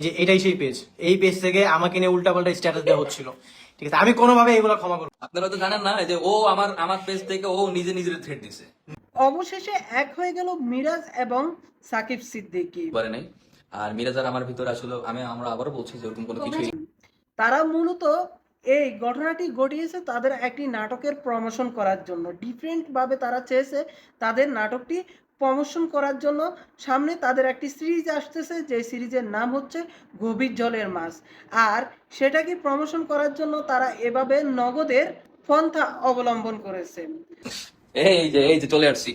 যে এটাই সেই পেজ এই পেজ থেকে আমাকে নিয়ে উল্টাপাল্টা স্ট্যাটাস দেওয়া হচ্ছিল। ঠিক আছে আমি কোনোভাবে এগুলো ক্ষমা করব আপনারা তো জানেন না যে ও আমার আমার পেজ থেকে ও নিজে নিজের থ্রেড দিছে। অবশেষে এক হয়ে গেল মিরাজ এবং সাকিব সিদ্দিকী। পারে নাই। আর মিরাজার আমার ভিতরে আসলে আমি আমরা আবারও বলছি যে ওরকম কোনো কিছুই তারা মূলত এই ঘটনাটি ঘটিয়েছে তাদের একটি নাটকের প্রমোশন করার জন্য। ডিফারেন্ট ভাবে তারা চেয়েছে তাদের নাটকটি প্রমোশন করার জন্য সামনে তাদের একটি সিরিজ আসতেছে, যে সিরিজের নাম হচ্ছে গভীর জলের মাছ। আর সেটাকে প্রমোশন করার জন্য তারা এভাবে নগদের পন্থা অবলম্বন করেছে। এই যে এই যে চলে আসছি।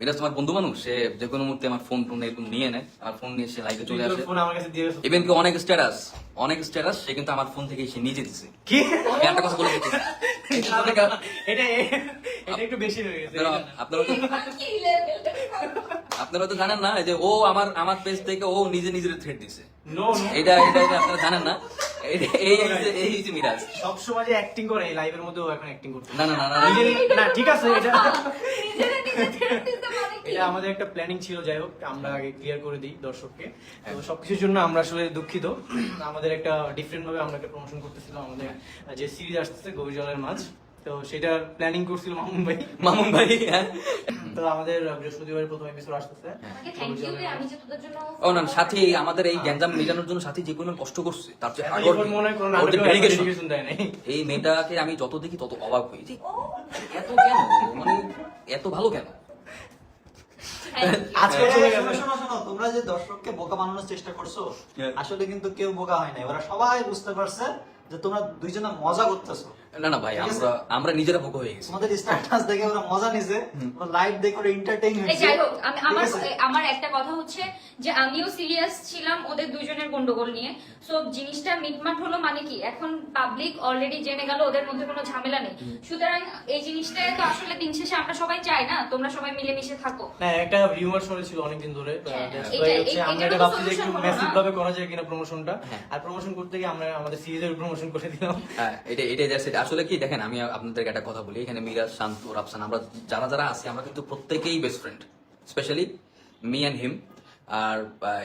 মিরাজ তোমার বন্ধু মানুষ সে যে কোনো মুহূর্তে আমার ফোন টোন এরকম নিয়ে নেয় আমার ফোন নিয়ে সে লাইভে চলে আসে। ফোন আমার কাছে দিয়ে গেছো। ইভেন কি অনেক স্ট্যাটাস অনেক স্ট্যাটাস সে কিন্তু আমার ফোন থেকে সে নিজে দিছে। কি? একটা কথা বলে দিচ্ছি। এটা এটা একটু বেশি হয়ে গেছে আপনারা আপনারা তো জানেন না যে ও আমার আমার পেজ থেকে ও নিজে নিজের থ্রেড দিছে নো নো এটা এটা এটা আপনারা জানেন না এই- যে অ্যাক্টিং করে এই লাইভের মধ্যেও এখন অ্যাক্টিং করতে না না না না, না। ঠিক আছে এটা মানে? এটা আমাদের একটা প্ল্যানিং ছিল যাই হোক আমরা আগে ক্লিয়ার করে দিই দর্শককে। তো সবকিছুর জন্য আমরা আসলে দুঃখিত। আমাদের একটা ডিফারেন্ট ভাবে আমরা একটা প্রমোশন করতেছিলাম আমাদের যে সিরিজ আসতেছে গভীর জলের মাছ। তো সেটার প্ল্যানিং করছিল মামুন ভাই মামুন ভাই হ্যাঁ। তো আমাদের বৃহস্পতিবার প্রথম এপিসোড আসতেছে। ও না সাথী আমাদের এই গ্যাঞ্জাম মেটানোর জন্য সাথী যে পরিমাণ কষ্ট করছে তার চেয়ে আগর- মনে হয় কোনো দেয় নাই। এই মেয়েটাকে আমি যত দেখি তত অবাক হই এত কেন? মানে এত ভালো কেন? তোমরা যে দর্শককে বোকা বানানোর চেষ্টা করছ। আসলে কিন্তু কেউ বোকা হয় না ওরা সবাই বুঝতে পারছে যে তোমরা দুইজনে মজা করতেছো। না না ভাই আমরা আমরা নিজেরা ভোগ হয়ে গেছি। তোমাদের স্ট্যাটাস দেখে ওরা মজা নিছে। ওরা লাইভ দেখে ওরা এন্টারটেইন এই হয়েছে। যাই হোক আমি আমার আমার একটা কথা হচ্ছে যে আমিও সিরিয়াস ছিলাম ওদের দুজনের গন্ডগোল নিয়ে। সো জিনিসটা মিটমাট হলো মানে কি? এখন পাবলিক অলরেডি জেনে গেল ওদের মধ্যে কোনো ঝামেলা নেই। সুতরাং এই জিনিসটা তো আসলে দিন শেষে আমরা সবাই চাই না তোমরা সবাই মিলেমিশে থাকো। না একটা রিউমার চলেছিল অনেকদিন ধরে। হ্যাঁ, আমরা এটা ভাবছি যে একটু না। ভাবে করা যায় কিনা প্রমোশনটা হ্যাঁ। আর প্রমোশন করতে গিয়ে আমরা আমাদের সিরিজের প্রমোশন করে দিলাম। হ্যাঁ এটা এটা it। আসলে কি, দেখেন, আমি আপনাদেরকে একটা কথা বলি, এখানে মিরাজ শান্ত, রাফসান, আমরা যারা যারা আছি, আমরা কিন্তু প্রত্যেকেই best friend specially me and him আর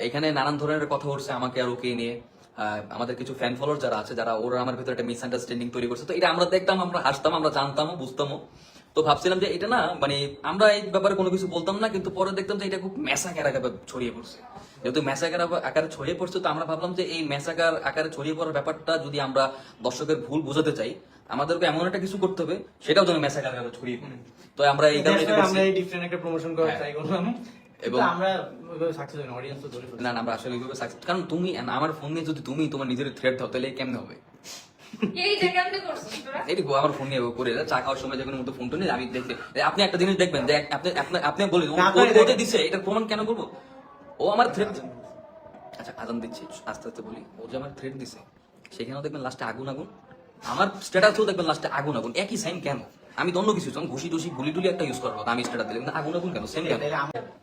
এখানে নানান ধরনের কথা উঠছে আমাকে আর ওকে নিয়ে। আমাদের কিছু ফ্যান ফলোয়ার যারা আছে, যারা ওরা আমার ভিতরে একটা মিসআন্ডারস্ট্যান্ডিং তৈরি করছে। তো এটা আমরা দেখতাম, আমরা হাসতাম, আমরা জানতামও, বুঝতামও। তো ভাবছিলাম যে এটা না মানে আমরা এই ব্যাপারে কোনো কিছু বলতাম না কিন্তু পরে দেখতাম যে এটা খুব ম্যাসাকার আকারে ছড়িয়ে পড়ছে। যেহেতু ম্যাসাকার আকারে ছড়িয়ে পড়ছে তো আমরা ভাবলাম যে এই ম্যাসাকার আকারে ছড়িয়ে পড়ার ব্যাপারটা যদি আমরা দর্শকের ভুল বোঝাতে চাই আমাদেরকে এমন একটা কিছু করতে হবে সেটাও যেন ম্যাসাকার আকারে ছড়িয়ে পড়ে। তো আমরা এই কারণে। আমরা এই ডিফারেন্ট একটা প্রমোশন করার হ্যাঁ। ট্রাই করলাম। এবং এবং- আমরা সাকসেস হইনি অডিয়েন্স তো ধরে না আমরা আসলে এইভাবে কারণ তুমি আমার ফোন নিয়ে যদি তুমি তোমার নিজের থ্রেড দাও তাহলে কেমনে হবে? এই যে কেমনে করছিস তোরা এটি আমার ফোন নিয়ে করে চা খাওয়ার সময় যখন মতো ফোনটা নিয়ে আমি দেখতে আপনি একটা জিনিস দেখবেন যে আপনি আপনি আপনি বলেন ও না, ও- আপনি ও যে দেখেন। দিছে এটার প্রমাণ কেন করব? ও আমার থ্রেড আচ্ছা আজান দিচ্ছি আস্তে আস্তে বলি ও যে আমার থ্রেড দিছে সেখানেও দেখবেন লাস্টে আগুন আগুন। আমার স্ট্যাটাসেও দেখবেন লাস্টে আগুন আগুন। একই সাইন কেন? আমি তো অন্য কিছু ঘুষি টুসি গুলি টুলি একটা ইউজ করব আমি স্ট্যাটাস দিলে কিন্তু আগুন আগুন কেন? সেম কেন?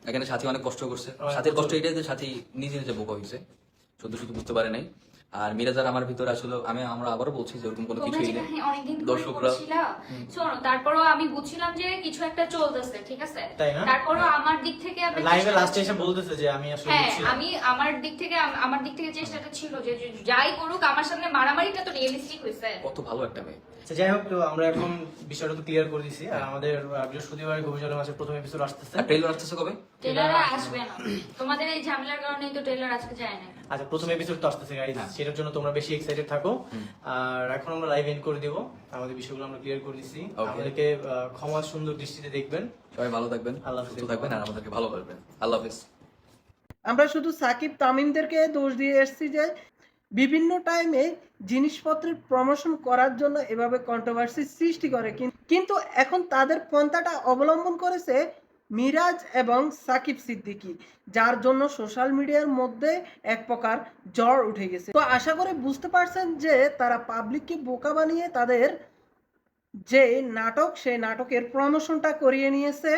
এখানে সাথী অনেক কষ্ট করছে। সাথীর কষ্ট এটাই যে সাথী নিজে নিজে বোকা হয়েছে শুধু শুধু বুঝতে পারে নাই। আর মিরাজার আমার ভিতরে আসলে আমি আমরা আবারও বলছি যে ওরকম কোনো কিছুই নেই। হ্যাঁ, দর্শকরা শোনো তারপরও আমি বুঝছিলাম যে কিছু একটা চলতেছে ঠিক আছে? তারপরও আমার দিক থেকে আমি লাইভে লাস্টে এসে বলতেছে যে আমি আসলে হ্যাঁ আমি আমার দিক থেকে আমার দিক থেকে চেষ্টাটা ছিল যে যাই করুক আমার সামনে মারামারিটা তো রিয়েলিস্টিক হয়েছে কত ভালো একটা মেয়ে। আচ্ছা, যাই হোক তো আমরা এখন বিষয়টা তো ক্লিয়ার করে দিছি। আর আমাদের বৃহস্পতিবার গভীর জলের মাসের প্রথম এপিসোড আসতেছে। ট্রেলার আসতেছে কবে? টেলার আসবে না। তোমাদের এই ঝামেলার কারণেই তো টেলার আজকে যায় না আচ্ছা প্রথম এপিসোড তো আসতেছে গাইজ হ্যাঁ। সেটার জন্য তোমরা বেশি এক্সাইটেড থাকো। আর এখন আমরা লাইভ এন্ড করে দিব। আমাদের বিষয়গুলো আমরা ক্লিয়ার করে দিছি. আমাদেরকে ক্ষমা সুন্দর দৃষ্টিতে দেখবেন। সবাই ভালো থাকবেন আল্লাহ হাফেজ। সুস্থ থাকবেন আর আমাদেরকে ভালো করবেন। আল্লাহ হাফিজ। আমরা শুধু সাকিব তামিমদেরকে দোষ দিয়ে এসেছি যে বিভিন্ন টাইমে জিনিসপত্রের প্রমোশন করার জন্য এভাবে কন্ট্রোভার্সি সৃষ্টি করে। কিন্তু এখন তাদের পন্থাটা অবলম্বন করেছে মিরাজ এবং সাকিব সিদ্দিকী, যার জন্য সোশ্যাল মিডিয়ার মধ্যে এক প্রকার জ্বর উঠে গেছে। তো আশা করে বুঝতে পারছেন যে, তারা পাবলিককে বোকা বানিয়ে তাদের যে নাটক, সেই নাটকের প্রমোশনটা করিয়ে নিয়েছে।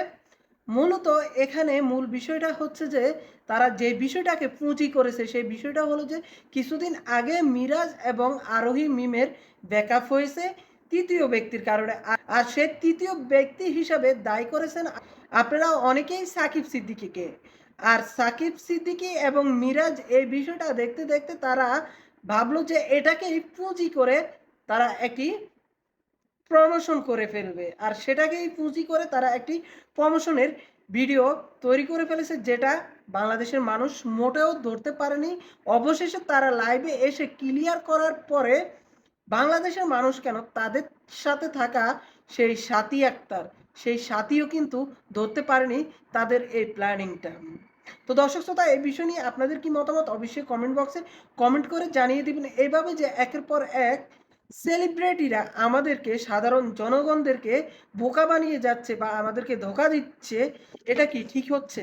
মূলত এখানে মূল বিষয়টা হচ্ছে যে, তারা যে বিষয়টাকে পুঁজি করেছে, সেই বিষয়টা হলো যে, কিছুদিন আগে মিরাজ এবং আরোহী মিমের ব্যাকআপ হয়েছে। তৃতীয় ব্যক্তির কারণে। আর- সে তৃতীয় ব্যক্তি হিসাবে দায়ী করেছেন আপনারা অনেকেই সাকিব সিদ্দিকীকে। আর সাকিব সিদ্দিকি এবং মিরাজ এই বিষয়টা দেখতে দেখতে তারা ভাবলো যে এটাকেই পুঁজি করে তারা একটি প্রমোশন করে ফেলবে। আর সেটাকেই পুঁজি করে তারা একটি প্রমোশনের ভিডিও তৈরি করে ফেলেছে যেটা বাংলাদেশের মানুষ মোটেও ধরতে পারেনি। অবশেষে তারা লাইভে এসে ক্লিয়ার করার পরে বাংলাদেশের মানুষ কেন তাদের সাথে থাকা সেই সাথী আক্তার? সেই সাথীও কিন্তু ধরতে পারেনি তাদের এই প্ল্যানিংটা। তো দর্শক শ্রোতা, এই বিষয় নিয়ে আপনাদের কি মতামত? অবশ্যই কমেন্ট বক্সে কমেন্ট করে জানিয়ে দিবেন। এইভাবে যে একের পর এক সেলিব্রিটিরা আমাদেরকে, সাধারণ জনগণদেরকে বোকা বানিয়ে যাচ্ছে বা আমাদেরকে ধোকা দিচ্ছে, এটা কি ঠিক হচ্ছে?